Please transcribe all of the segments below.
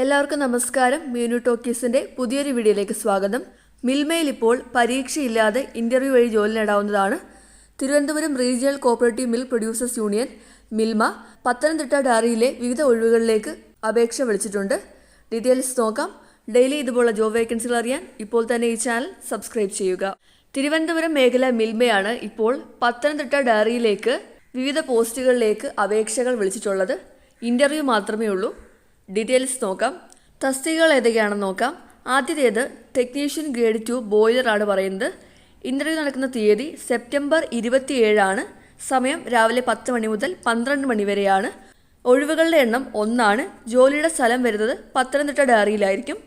എല്ലാവർക്കും നമസ്കാരം. മീനു ടോക്കീസിന്റെ പുതിയൊരു വീഡിയോയിലേക്ക് സ്വാഗതം. മിൽമയിൽ ഇപ്പോൾ പരീക്ഷയില്ലാതെ ഇന്റർവ്യൂ വഴി ജോലി നേടാവുന്നതാണ് Thiruvananthapuram regional cooperative milk producers union Milma Pathanamthitta ഡയറിയിലെ വിവിധ ഒഴിവുകളിലേക്ക് അപേക്ഷ വിളിച്ചിട്ടുണ്ട്. ഡീറ്റെയിൽസ് നോക്കാം. ഡെയിലി ഇതുപോലുള്ള ജോബ് വേക്കൻസികൾ അറിയാൻ ഇപ്പോൾ തന്നെ ഈ ചാനൽ സബ്സ്ക്രൈബ് ചെയ്യുക. തിരുവനന്തപുരം മേഖല മിൽമയാണ് ഇപ്പോൾ പത്തനംതിട്ട ഡയറിയിലേക്ക് വിവിധ പോസ്റ്റുകളിലേക്ക് അപേക്ഷകൾ വിളിച്ചിട്ടുള്ളത്. ഇന്റർവ്യൂ മാത്രമേ ഉള്ളൂ. ഡീറ്റെയിൽസ് നോക്കാം. തസ്തികകൾ ഏതൊക്കെയാണെന്ന് നോക്കാം. ആദ്യത്തേത് ടെക്നീഷ്യൻ ഗ്രേഡ് ടു ബോയിലർ ആണ് പറയുന്നത്. ഇന്റർവ്യൂ നടക്കുന്ന തീയതി സെപ്റ്റംബർ ഇരുപത്തിയേഴാണ്. സമയം രാവിലെ പത്ത് മണി മുതൽ പന്ത്രണ്ട് മണി വരെയാണ്. ഒഴിവുകളുടെ എണ്ണം ഒന്നാണ്. ജോലിയുടെ സ്ഥലം വരുന്നത് പത്തനംതിട്ട ഡയറിയിലായിരിക്കും.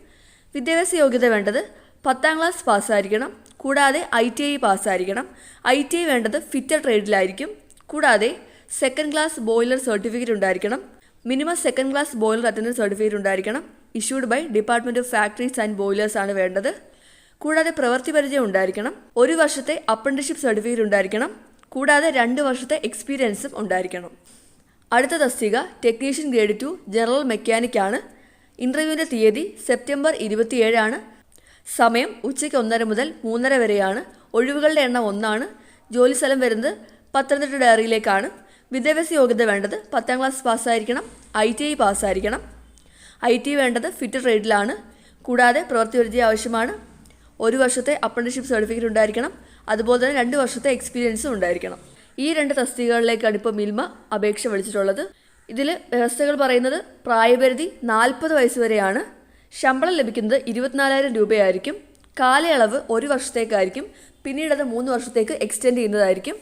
വിദ്യാഭ്യാസ യോഗ്യത വേണ്ടത് പത്താം ക്ലാസ് പാസ്സായിരിക്കണം. കൂടാതെ ഐ ടി ഐ പാസ്സായിരിക്കണം. ഐ ടി ഐ വേണ്ടത് ഫിറ്റർ ട്രേഡിലായിരിക്കും. കൂടാതെ സെക്കൻഡ് ക്ലാസ് ബോയിലർ സർട്ടിഫിക്കറ്റ് ഉണ്ടായിരിക്കണം. Minimum second class boiler attendance certificate ഉണ്ടായിരിക്കണം. Issued by department of factories and boilers ആണ് വേണ്ടത്. കൂടാതെ പ്രവൃത്തി പരിചയം ഉണ്ടായിരിക്കണം. ഒരു വർഷത്തെ അപ്രന്റിഷിപ്പ് സർട്ടിഫിക്കറ്റ് ഉണ്ടായിരിക്കണം. കൂടാതെ രണ്ട് വർഷത്തെ എക്സ്പീരിയൻസും ഉണ്ടായിരിക്കണം. അടുത്ത തസ്തിക technician grade two general mechanic ആണ്. ഇന്റർവ്യൂവിന്റെ തീയതി സെപ്റ്റംബർ ഇരുപത്തിയേഴാണ് സമയം ഉച്ചയ്ക്ക് ഒന്നര മുതൽ മൂന്നര വരെയാണ്. ഒഴിവുകളുടെ എണ്ണം ഒന്നാണ്. ജോലി സ്ഥലം വരുന്നത് പത്തനംതിട്ട ഡയറിയിലേക്കാണ്. വിദ്യാഭ്യാസ യോഗ്യത വേണ്ടത് പത്താം ക്ലാസ് പാസ്സായിരിക്കണം ഐ ടി ഐ പാസ്സായിരിക്കണം. ഐ ടി വേണ്ടത് ഫിറ്റ് ട്രേഡിലാണ്. കൂടാതെ പ്രവൃത്തി പരിചയം ആവശ്യമാണ്. ഒരു വർഷത്തെ അപ്രന്റീഷിപ്പ് സർട്ടിഫിക്കറ്റ് ഉണ്ടായിരിക്കണം. അതുപോലെ തന്നെ രണ്ട് വർഷത്തെ എക്സ്പീരിയൻസും ഉണ്ടായിരിക്കണം. ഈ രണ്ട് തസ്തികകളിലേക്കാണ് ഇപ്പോൾ മിൽമ അപേക്ഷ വിളിച്ചിട്ടുള്ളത്. ഇതിൽ വ്യവസ്ഥകൾ പറയുന്നത് പ്രായപരിധി നാൽപ്പത് വയസ്സ് വരെയാണ്. ശമ്പളം ലഭിക്കുന്നത് ഇരുപത്തിനാലായിരം രൂപയായിരിക്കും. കാലയളവ് ഒരു വർഷത്തേക്കായിരിക്കും. പിന്നീട് അത് മൂന്ന് വർഷത്തേക്ക് എക്സ്റ്റെൻഡ് ചെയ്യുന്നതായിരിക്കും.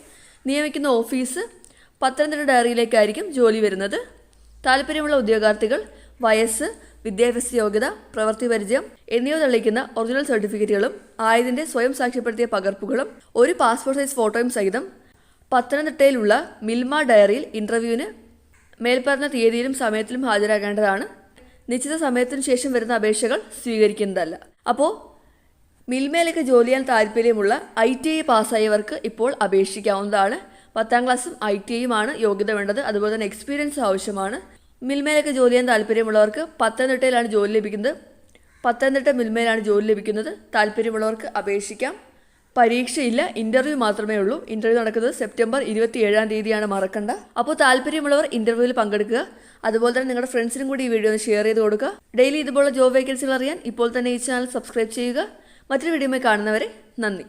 നിയമിക്കുന്ന ഓഫീസ് പത്തനംതിട്ട ഡയറിയിലേക്കായിരിക്കും ജോലി വരുന്നത്. താല്പര്യമുള്ള ഉദ്യോഗാർത്ഥികൾ വയസ്സ് വിദ്യാഭ്യാസ യോഗ്യത പ്രവൃത്തി പരിചയം എന്നിവ തെളിയിക്കുന്ന ഒറിജിനൽ സർട്ടിഫിക്കറ്റുകളും ആയതിന്റെ സ്വയം സാക്ഷ്യപ്പെടുത്തിയ പകർപ്പുകളും ഒരു പാസ്പോർട്ട് സൈസ് ഫോട്ടോയും സഹിതം പത്തനംതിട്ടയിലുള്ള മിൽമ ഡയറിയിൽ ഇന്റർവ്യൂവിന് മേൽപ്പറഞ്ഞ തീയതിയിലും സമയത്തിലും ഹാജരാകേണ്ടതാണ്. നിശ്ചിത സമയത്തിനു ശേഷം വരുന്ന അപേക്ഷകൾ സ്വീകരിക്കുന്നതല്ല. അപ്പോൾ മിൽമയിലേക്ക് ജോലി ചെയ്യാൻ താല്പര്യമുള്ള ഐ ടി ഐ പാസ്സായവർക്ക് ഇപ്പോൾ അപേക്ഷിക്കാവുന്നതാണ്. പത്താം ക്ലാസ്സും ഐ ടി ഐയുമാണ് യോഗ്യത വേണ്ടത്. അതുപോലെ തന്നെ എക്സ്പീരിയൻസ് ആവശ്യമാണ്. മിൽമയിലൊക്കെ ജോലി ചെയ്യാൻ താല്പര്യമുള്ളവർക്ക് പത്തനംതിട്ടയിലാണ് ജോലി ലഭിക്കുന്നത്. പത്തനംതിട്ട മിൽമയിലാണ് ജോലി ലഭിക്കുന്നത്. താല്പര്യമുള്ളവർക്ക് അപേക്ഷിക്കാം. പരീക്ഷയില്ല ഇന്റർവ്യൂ മാത്രമേ ഉള്ളൂ. ഇന്റർവ്യൂ നടക്കുന്നത് സെപ്റ്റംബർ ഇരുപത്തി ഏഴാം തീയതിയാണ് മറക്കണ്ട. അപ്പോൾ താല്പര്യമുള്ളവർ ഇന്റർവ്യൂവിൽ പങ്കെടുക്കുക. അതുപോലെ തന്നെ നിങ്ങളുടെ ഫ്രണ്ട്സിനും കൂടി ഈ വീഡിയോ ഒന്ന് ഷെയർ ചെയ്ത് കൊടുക്കുക. ഡെയിലി ഇതുപോലുള്ള ജോബ് വേക്കൻസികൾ അറിയാൻ ഇപ്പോൾ തന്നെ ഈ ചാനൽ സബ്സ്ക്രൈബ് ചെയ്യുക. മറ്റൊരു വീഡിയോയുമായി കാണുന്നവരെ നന്ദി.